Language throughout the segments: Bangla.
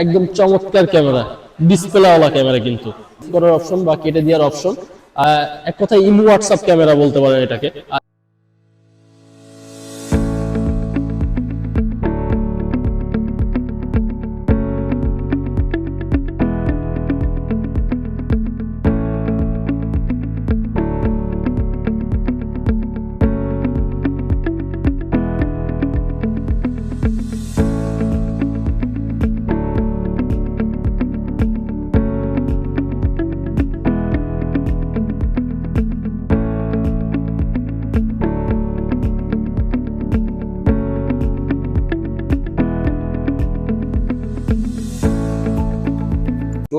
একদম চমৎকার ক্যামেরা ডিসপ্লেওয়ালা ক্যামেরা কিন্তু। করার অপশন বা কেটে দেওয়ার অপশন এক কথায় ইমো হোয়াটসঅ্যাপ ক্যামেরা বলতে পারেন এটাকে।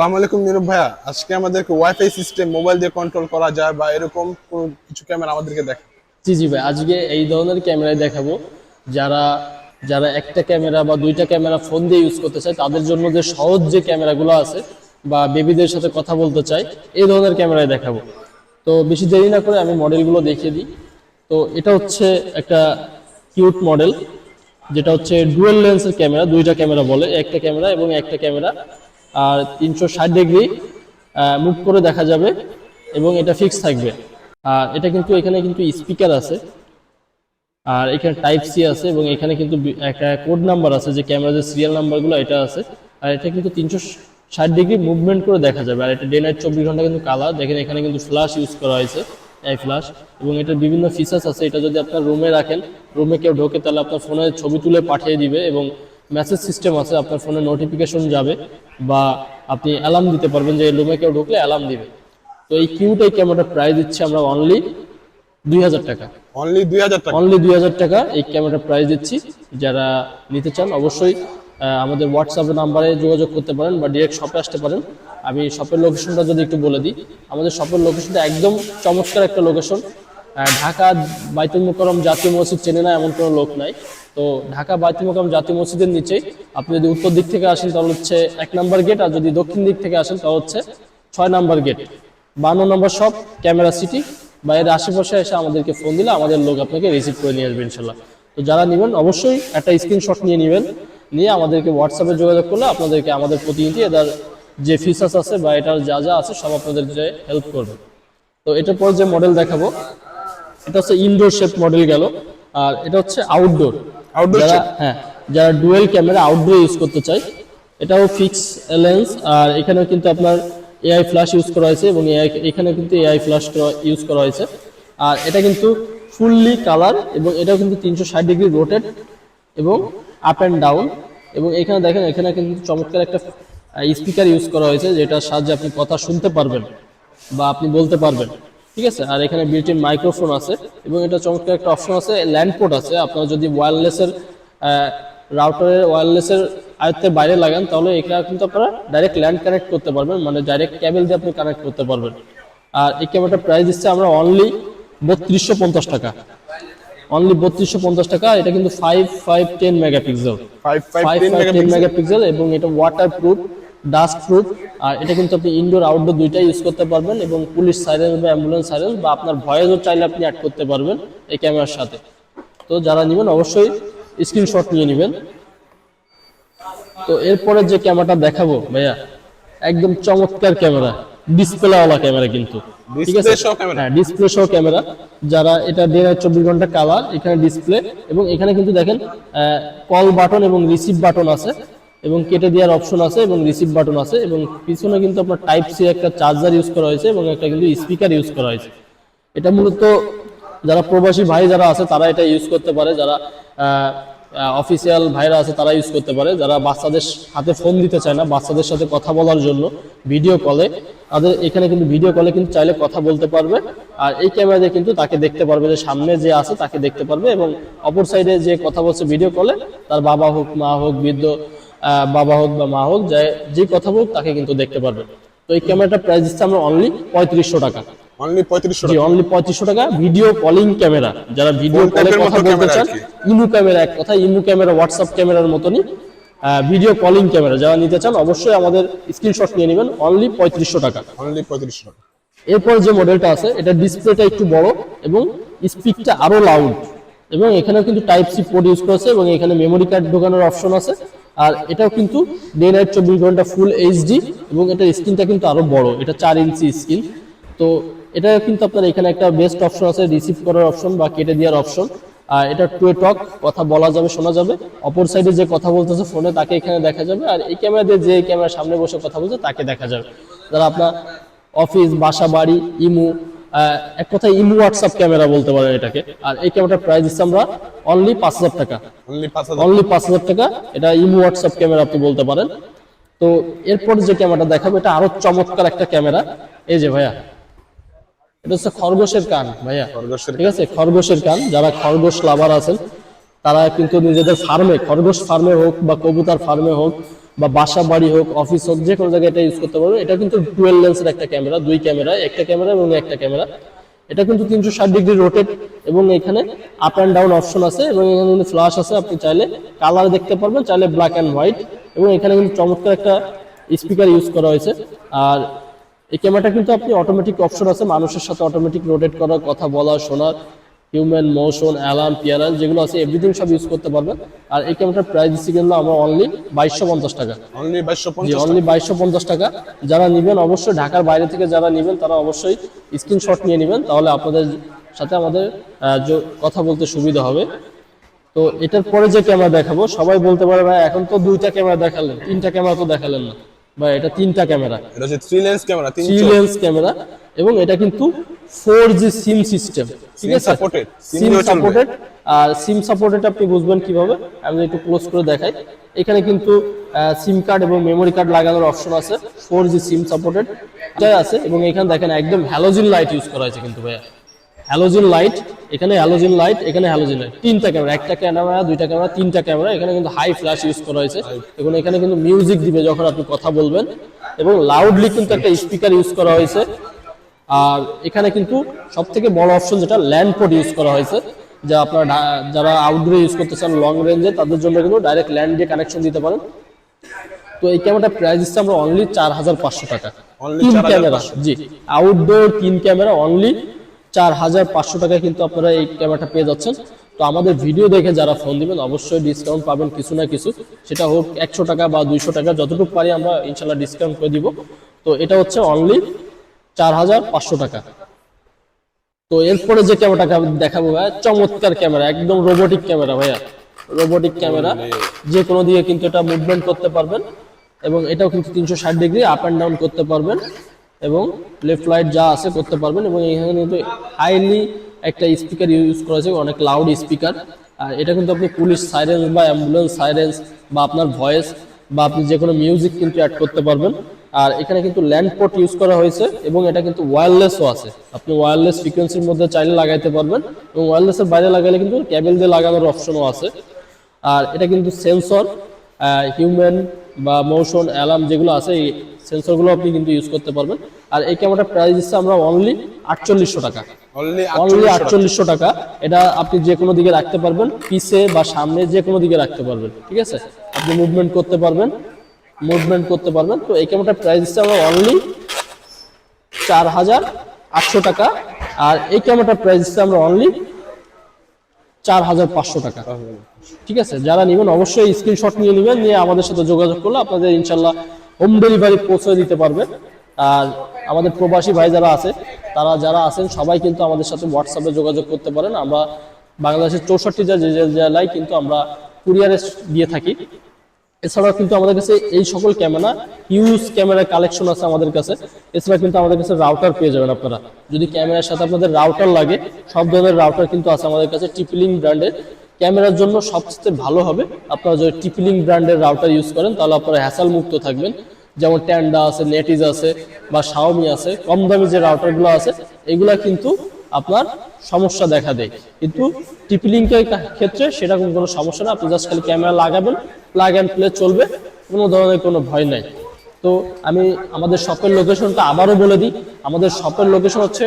আসসালামু আলাইকুম নীরব ভাইয়া। আজকে আমাদেরকে ওয়াইফাই সিস্টেম মোবাইল দিয়ে কন্ট্রোল করা যায় বা এরকম কোন কিছু ক্যামেরা আমাদেরকে দেখা জি জি ভাই, আজকে এই ধরনের ক্যামেরাই দেখাবো। যারা যারা একটা ক্যামেরা বা দুইটা ক্যামেরা ফোন দিয়ে ইউজ করতে চায়, তাদের জন্য যে সহজ যে ক্যামেরাগুলো আছে বা বেবিদের সাথে কথা বলতে চাই, এই ধরনের ক্যামেরায় দেখাবো। তো বেশি দেরি না করে আমি মডেলগুলো দেখিয়ে দিই। তো এটা হচ্ছে একটা কিউট মডেল যেটা হচ্ছে ডুয়েল লেন্সের ক্যামেরা দুইটা ক্যামেরা বলে, একটা ক্যামেরা এবং একটা ক্যামেরা আর তিনশো ষাট ডিগ্রি মুভ করে দেখা যাবে এবং এটা ফিক্স থাকবে। আর এটা কিন্তু এখানে কিন্তু স্পিকার আছে। আর এখানে টাইপ সি আছে এবং এখানে কিন্তু একটা কোড নাম্বার আছে যে ক্যামেরা যে সিরিয়াল নাম্বারগুলো, এটা আছে। আর এটা কিন্তু তিনশো ষাট ডিগ্রি মুভমেন্ট করে দেখা যাবে। আর এটা ডে নাইট চব্বিশ ঘণ্টা কিন্তু কালার। দেখেন এখানে কিন্তু ফ্ল্যাশ ইউজ করা হয়েছে, এই ফ্ল্যাশ। এবং এটার বিভিন্ন ফিচার্স আছে। এটা যদি আপনার রুমে রাখেন রুমে কেউ ঢোকে, তাহলে আপনার ফোনে ছবি তুলে পাঠিয়ে দিবে এবং মেসেজ সিস্টেম আছে আপনার ফোনে নোটিফিকেশন যাবে বা আপনি অ্যালার্ম দিতে পারবেন যে রুমে কেউ ঢুকলে অ্যালার্ম দিবে। তো এই কিউট এই ক্যামেরাটার প্রাইস দিচ্ছি আমরা অনলি দুই হাজার টাকা। অনলি দুই হাজার টাকা। অনলি দুই হাজার টাকা এই ক্যামেরার প্রাইস দিচ্ছি। যারা নিতে চান অবশ্যই আমাদের হোয়াটসঅ্যাপের নাম্বারে যোগাযোগ করতে পারেন বা ডিরেক্ট শপে আসতে পারেন। আমি শপের লোকেশনটা যদি একটু বলে দিই আমাদের শপের লোকেশনটা একদম চমৎকার একটা লোকেশন ঢাকা বাইতুল মোকরম জাতীয় মসজিদ চেনে না এমন কোনো লোক নাই। তো ঢাকা বাইতুল মোকরম জাতীয় মসজিদের নিচেই আপনি যদি উত্তর দিক থেকে আসেন তাহলে হচ্ছে এক নাম্বার গেট, আর যদি দক্ষিণ দিক থেকে আসেন তাহলে হচ্ছে ছয় নাম্বার গেট। বান্ন নম্বর শপ, ক্যামেরা সিটি, বা এর আশেপাশে এসে আমাদেরকে ফোন দিলে আমাদের লোক আপনাকে রিসিভ করে নিয়ে আসবে ইনশাল্লাহ তো যারা নেবেন অবশ্যই একটা স্ক্রিনশট নিয়ে নেবেন, নিয়ে আমাদেরকে হোয়াটসঅ্যাপে যোগাযোগ করলে আপনাদেরকে আমাদের প্রতিনিধি এটার যে ফিচার্স আছে বা এটার যা যা আছে সব আপনাদের হেল্প করবে। তো এটার পর যে মডেল দেখাবো এটা হচ্ছে ইনডোর শেপ মডেল গেল। আর এটা হচ্ছে আউটডোর আউটডোর যারা হ্যাঁ যারা ডুয়েল ক্যামেরা আউটডোর ইউজ করতে চায় এটাও ফিক্স লেন্স আর এখানে কিন্তু আপনার এআই ফ্ল্যাশ ইউজ করা হয়েছে এবং AI এখানে কিন্তু এআই ফ্ল্যাশ ইউজ করা হয়েছে। আর এটা কিন্তু ফুললি কালার এবং এটাও কিন্তু তিনশো ষাট ডিগ্রি রোটেট এবং আপ অ্যান্ড ডাউন এবং এখানে দেখেন এখানে কিন্তু চমৎকার একটা স্পিকার ইউজ করা হয়েছে যেটার সাহায্যে আপনি কথা শুনতে পারবেন বা আপনি বলতে পারবেন। ঠিক আছে? আর এখানে বিল্ট ইন মাইক্রোফোন আছে এবং এটা চমৎকার একটা অপশন আছে ল্যান্ড পোর্ট আছে। আপনারা যদি ওয়্যারলেসের রাউটারের ওয়্যারলেসের আয়ত্তের বাইরে লাগান তাহলে এটা কিন্তু আপনারা ডাইরেক্ট ল্যান্ড কানেক্ট করতে পারবেন। মানে ডাইরেক্ট কেবল দিয়ে আপনি কানেক্ট করতে পারবেন। আর এই ক্যামেরাটার প্রাইস দিচ্ছে আমরা অনলি বত্রিশশো পঞ্চাশ টাকা। অনলি বত্রিশশো পঞ্চাশ টাকা। এটা কিন্তু five five ten megapixel five five ten megapixel এবং এটা ওয়াটার প্রুফ ডাস্ট প্রুফ আর এটা কিন্তু আপনি ইনডোর আউটডোর দুইটাই ইউজ করতে পারবেন এবং পুলিশ সাইরেন্স বা অ্যাম্বুলেন্স সাইরেন্স বা আপনার ভয়েসও চাইলে আপনি অ্যাড করতে পারবেন এই ক্যামেরার সাথে। তো যারা নেবেন অবশ্যই স্ক্রিনশট নিয়ে নেবেন। তো এরপরে যে ক্যামেরাটা দেখাবো ভাইয়া একদম চমৎকার ক্যামেরা ডিসপ্লেওয়ালা ক্যামেরা কিন্তু। ঠিক আছে? হ্যাঁ ডিসপ্লে সহ ক্যামেরা। যারা এটা ডে নাইট চব্বিশ ঘণ্টা কালার এখানে ডিসপ্লে এবং এখানে কিন্তু দেখেন কল বাটন এবং রিসিভ বাটন আছে। এবং কেটে দেওয়ার অপশন আছে এবং রিসিভ বাটন আছে এবং পিছনে কিন্তু আপনার টাইপ সি একটা চার্জার ইউজ করা হয়েছে এবং একটা কিন্তু স্পিকার ইউজ করা হয়েছে। এটা মূলত যারা প্রবাসী ভাই যারা আছে, তারা এটা ইউজ করতে পারে। যারা অফিসিয়াল ভাইরা আছে, তারা ইউজ করতে পারে। যারা বাচ্চাদের হাতে ফোন দিতে চায় না, বাচ্চাদের সাথে কথা বলার জন্য ভিডিও কলে তাদের এখানে কিন্তু ভিডিও কলে কিন্তু চাইলে কথা বলতে পারবে। আর এই ক্যামেরাতে কিন্তু তাকে দেখতে পারবে যে সামনে যে আছে, তাকে দেখতে পারবে এবং অপর সাইডে যে কথা বলছে ভিডিও কলে তার বাবা হোক, মা হোক, বৃদ্ধ বাবা হোক বা মা হোক যে যে কথা বলুক তাকে কিন্তু দেখতে পারবে। তো এই ক্যামেরাটা প্রাইস দিচ্ছে আমরা অনলি পঁয়ত্রিশশো টাকা। অনলি পঁয়ত্রিশশো জি অনলি পঁয়ত্রিশশো টাকা। ভিডিও কলিং ক্যামেরা যারা ভিডিও কলে কথা বলতে চান ইমু ক্যামেরা এক কথা ইমু ক্যামেরা হোয়াটসঅ্যাপ ক্যামেরার মতনই। ভিডিও কলিং ক্যামেরা যারা নিতে চান অবশ্যই আমাদের স্ক্রিনশট নিয়ে নেবেন। অনলি পঁয়ত্রিশশো টাকা। অনলি পঁয়ত্রিশশো টাকা। এরপর যে মডেলটা আছে এটা ডিসপ্লেটা একটু বড় এবং স্পিকটা আরও লাউড এবং এখানে কিন্তু টাইপ সি পোর্ট ইউজ করেছে এবং এখানে মেমোরি কার্ড ঢোকানোর অপশন আছে। আর এটাও কিন্তু ডে নাইট চব্বিশ ঘণ্টা ফুল এইচডি এবং এটার স্ক্রিনটা কিন্তু আরও বড়, এটা চার ইঞ্চি স্ক্রিন। তো এটা কিন্তু আপনার এখানে একটা বেস্ট অপশন আছে রিসিভ করার অপশন বা কেটে দেওয়ার অপশন আর এটা টু টক কথা বলা যাবে, শোনা যাবে। অপর সাইডে যে কথা বলতেছে ফোনে তাকে এখানে দেখা যাবে আর এই ক্যামেরা দিয়ে যে ক্যামেরার সামনে বসে কথা বলছে তাকে দেখা যাবে। যারা আপনার অফিস বাসা বাড়ি, ইমু এক কথায় ইমু হোয়াটসঅ্যাপ ক্যামেরা বলতে পারেন এটাকে। আর এই ক্যামেরাটার প্রাইস দিচ্ছি আমরা অনলি পাঁচ হাজার টাকা। অনলি পাঁচ হাজার টাকা। এটা ইমো হোয়াটসঅ্যাপ ক্যামেরা আপনি বলতে পারেন। তো এরপর যে ক্যামেরাটা দেখাবো এটা আরও চমৎকার একটা ক্যামেরা এই যে ভাইয়া এটা হচ্ছে খরগোশের কান ভাইয়া। খরগোশের ঠিক আছে? খরগোশের কান যারা খরগোশ লাভার আছেন তারা কিন্তু নিজেদের ফার্মে খরগোশ ফার্মে হোক বা কবুতার ফার্মে হোক বা বাসা বাড়ি হোক অফিস হোক যে কোনো জায়গায় এটা ইউজ করতে পারবেন এটা কিন্তু ডুয়েল লেন্সের একটা ক্যামেরা দুই ক্যামেরা একটা ক্যামেরা এবং একটা ক্যামেরা এটা কিন্তু তিনশো ষাট ডিগ্রি রোটেট এবং এখানে আপ অ্যান্ড ডাউন অপশন আছে এবং এখানে কিন্তু ফ্ল্যাশ আছে। আপনি চাইলে কালার দেখতে পারবেন, চাইলে ব্ল্যাক অ্যান্ড হোয়াইট এবং এখানে কিন্তু চমৎকার একটা স্পিকার ইউজ করা হয়েছে। আর এই ক্যামেরাটা কিন্তু আপনি অটোমেটিক অপশন আছে, মানুষের সাথে অটোমেটিক রোটেট করার কথা বলা শোনার হিউম্যান মোশন অ্যালার্ম পিয়ারাল যেগুলো আছে এভরিথিং সব ইউজ করতে পারবেন। আর এই ক্যামেরাটার প্রাইস দিচ্ছি কিন্তু আমরা অনলি বাইশশো পঞ্চাশ টাকা। অনলি বাইশশো অনলি বাইশশো পঞ্চাশ টাকা। যারা নেবেন অবশ্যই ঢাকার বাইরে থেকে যারা নেবেন তারা অবশ্যই স্ক্রিনশট নিয়ে নেবেন তাহলে আপনাদের সাথে আমাদের কথা বলতে সুবিধা হবে। তো এটার পরে যে ক্যামেরা দেখাবো সবাই বলতে পারে ভাই এখন তো দুইটা ক্যামেরা দেখালেন তিনটা ক্যামেরা তো দেখালেন না। বা এটা তিনটা ক্যামেরা। এটা হচ্ছে three lens camera three lens camera এবং এটা কিন্তু ফোর জি সিম সিস্টেম ঠিক আছে? SIM সিম সাপোর্টেড আর সিম সাপোর্টেড আপনি বুঝবেন কীভাবে? আমি একটু ক্লোজ করে দেখাই। এখানে কিন্তু সিম কার্ড এবং মেমোরি কার্ড লাগানোর অপশন আছে ফোর জি সিম সাপোর্টেড আছে। এবং এখানে দেখেন একদম হ্যালোজিন লাইট ইউজ করা হয়েছে কিন্তু ভাইয়া। হ্যালোজিন লাইট এখানে হ্যালোজিন লাইট এখানে হ্যালোজিন লাইট। তিনটা ক্যামেরা একটা ক্যামেরা দুইটা ক্যামেরা তিনটা ক্যামেরা এখানে কিন্তু হাই ফ্ল্যাশ ইউজ করা হয়েছে। এবং এখানে কিন্তু মিউজিক দিবে যখন আপনি কথা বলবেন। এবং লাউডলি কিন্তু একটা স্পিকার ইউজ করা হয়েছে। আর এখানে কিন্তু সব থেকে বড় অপশন যেটা ল্যান্ড পোর্ট ইউজ করা হয়েছে। যা আপনারা যারা আউটডোরে ইউজ করতে চান লং রেঞ্জে তাদের জন্য কিন্তু ডাইরেক্ট ল্যান্ড দিয়ে কানেকশন দিতে পারেন। তো এই ক্যামেরাটা প্রাইস দিচ্ছে আমরা অনলি চার হাজার পাঁচশো টাকা। তিন 4,500 ক্যামেরা জি। আউটডোর তিন ক্যামেরা অনলি চার হাজার পাঁচশো টাকায় কিন্তু আপনারা এই ক্যামেরাটা পেয়ে যাচ্ছেন। তো আমাদের ভিডিও দেখে যারা ফোন দিবেন, অবশ্যই ডিসকাউন্ট পাবেন কিছু না কিছু। সেটা হোক একশো টাকা বা দুইশো টাকা, যতটুকু পারি আমরা ইনশাল্লাহ ডিসকাউন্ট করে দিব। তো এটা হচ্ছে অনলি চার হাজার পাঁচশো টাকা। তো এরপরে যে ক্যামেরাটা দেখাবো ভাইয়া চমৎকার ক্যামেরা, একদম রোবোটিক ক্যামেরা ভাইয়া। Robotic camera. যে কোনো দিকে কিন্তু এটা মুভমেন্ট করতে পারবেন এবং এটাও কিন্তু তিনশো ষাট ডিগ্রি আপ অ্যান্ড ডাউন করতে পারবেন। এবং লেফট রাইট যা আছে করতে পারবেন এবং এখানে কিন্তু হাইলি একটা স্পিকার ইউজ করা হয়েছে, অনেক লাউড স্পিকার আর এটা কিন্তু আপনি পুলিশ সাইরেন্স বা অ্যাম্বুলেন্স সাইরেন্স বা আপনার ভয়েস বা আপনি যে কোনো মিউজিক কিন্তু অ্যাড করতে পারবেন। আর এখানে কিন্তু ল্যান্ডপোর্ট ইউজ করা হয়েছে এবং এটা কিন্তু ওয়্যারলেসও আছে। আপনি ওয়্যারলেস ফ্রিকোয়েন্সির মধ্যে চাইলে লাগাইতে পারবেন এবং ওয়্যারলেসের বাইরে লাগালে কিন্তু ক্যাবেল দিয়ে লাগানোর অপশনও আছে। আর এটা কিন্তু সেন্সর হিউম্যান বা মোশন অ্যালার্ম যেগুলো আছে এই সেন্সরগুলো আপনি কিন্তু ইউজ করতে পারবেন। আর এই ক্যামেরাটার প্রাইস দিচ্ছে আমরা অনলি আটচল্লিশশো টাকা। অনলি আটচল্লিশশো টাকা। এটা আপনি যে কোনো দিকে রাখতে পারবেন পিছে বা সামনে যে কোনো দিকে রাখতে পারবেন ঠিক আছে? আপনি মুভমেন্ট করতে পারবেন মুভমেন্ট করতে পারবেন। তো এই ক্যামেরাটার প্রাইস দিচ্ছে আমরা অনলি চার হাজার আটশো টাকা। আর এই ক্যামেরাটার প্রাইস দিচ্ছে আমরা অনলি চার হাজার পাঁচশো টাকা। ঠিক আছে? যারা নেবেন অবশ্যই স্ক্রিনশট নিয়ে নেবেন, নিয়ে আমাদের সাথে যোগাযোগ করলে আপনাদের ইনশাল্লাহ হোম ডেলিভারি পৌঁছে দিতে পারবেন। আর আমাদের প্রবাসী ভাই যারা আছে, তারা যারা আছেন, সবাই কিন্তু আমাদের সাথে হোয়াটসঅ্যাপে যোগাযোগ করতে পারেন। আমরা বাংলাদেশের চৌষট্টি জেলায় কিন্তু আমরা কুরিয়ারে দিয়ে থাকি। এছাড়াও কিন্তু আমাদের কাছে এই সকল ক্যামেরা ইউজ ক্যামেরা কালেকশন আছে আমাদের কাছে। এছাড়া কিন্তু আমাদের কাছে রাউটার পেয়ে যাবেন আপনারা। যদি ক্যামেরার সাথে আপনাদের রাউটার লাগে, সব ধরনের রাউটার কিন্তু আছে আমাদের কাছে টিপিলিং ব্র্যান্ডের ক্যামেরার জন্য সবচেয়ে ভালো হবে, আপনারা যদি টিপিলিং ব্র্যান্ডের রাউটার ইউজ করেন, তাহলে আপনারা হ্যাসাল মুক্ত থাকবেন। যেমন ট্যান্ডা আছে নেটিজ আছে বা শাওমি আছে, কম দামি যে রাউটারগুলো আছে, এগুলা কিন্তু আপনার সমস্যা দেখা দেয়। কিন্তু টিপিলিংকের ক্ষেত্রে সেরকম কোনো সমস্যা না, আপনি জাস্ট খালি ক্যামেরা লাগাবেন প্লাগ অ্যান্ড প্লে চলবে, কোনো ধরনের কোনো ভয় নাই। তো আমি আমাদের শপের লোকেশনটা আবারও বলে দিই, আমাদের শপের লোকেশন হচ্ছে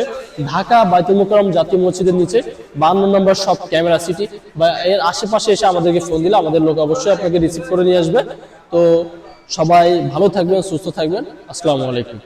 ঢাকা বাইতুল মোকাররম জাতীয় মসজিদের নিচে বান্ন নম্বর শপ ক্যামেরা সিটি বা এর আশেপাশে এসে আমাদেরকে ফোন দিলে আমাদের লোক অবশ্যই আপনাকে রিসিভ করে নিয়ে আসবে। তো সবাই ভালো থাকবেন, সুস্থ থাকবেন। আসসালামু আলাইকুম।